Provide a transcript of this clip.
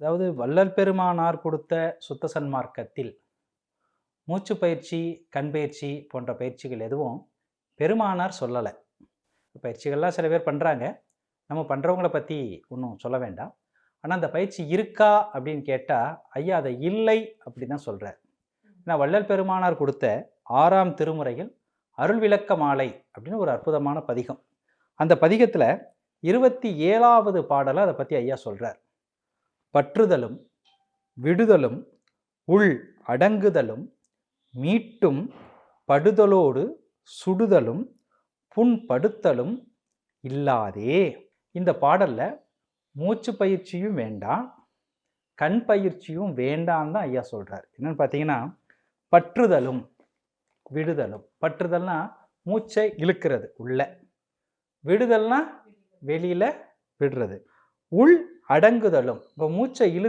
அதாவது வள்ளல் பெருமானார் கொடுத்த சுத்த சன்மார்க்கத்தில் மூச்சு பயிற்சி கண் பயிற்சி போன்ற பயிற்சிகள் எதுவும் பெருமானார் சொல்லலை. பயிற்சிகள்லாம் சில பேர் பண்ணுறாங்க நம்ம பண்ணுறவங்கள பற்றி ஒன்றும் சொல்ல வேண்டாம். ஆனால் அந்த பயிற்சி இருக்கா அப்படின்னு கேட்டால் ஐயா அதை இல்லை அப்படி தான் சொல்கிறார் ஏன்னா வள்ளல் பெருமானார் கொடுத்த ஆறாம் திருமுறையில் அருள் விளக்க மாலை அப்படின்னு ஒரு அற்புதமான பதிகம். அந்த பதிகத்தில் இருபத்தி ஏழாவது பாடலை அதை பற்றி ஐயா சொல்கிறார் பற்றுதலும் விடுதலும் உள் அடங்குதலும் மீட்டும் படுதலோடு சுடுதலும் புண்படுத்தலும் இல்லாதே. இந்த பாடலில் மூச்சு பயிற்சியும் வேண்டாம் கண் பயிற்சியும் வேண்டாம் தான் ஐயா சொல்கிறார் என்னென்னு பார்த்தீங்கன்னா பற்றுதலும் விடுதலும். பற்றுதல்னா மூச்சை இழுக்கிறது உள்ள. விடுதல்னா வெளியில் விடுறது. உள் அடங்குதலும். இப்போ மூச்சை இழு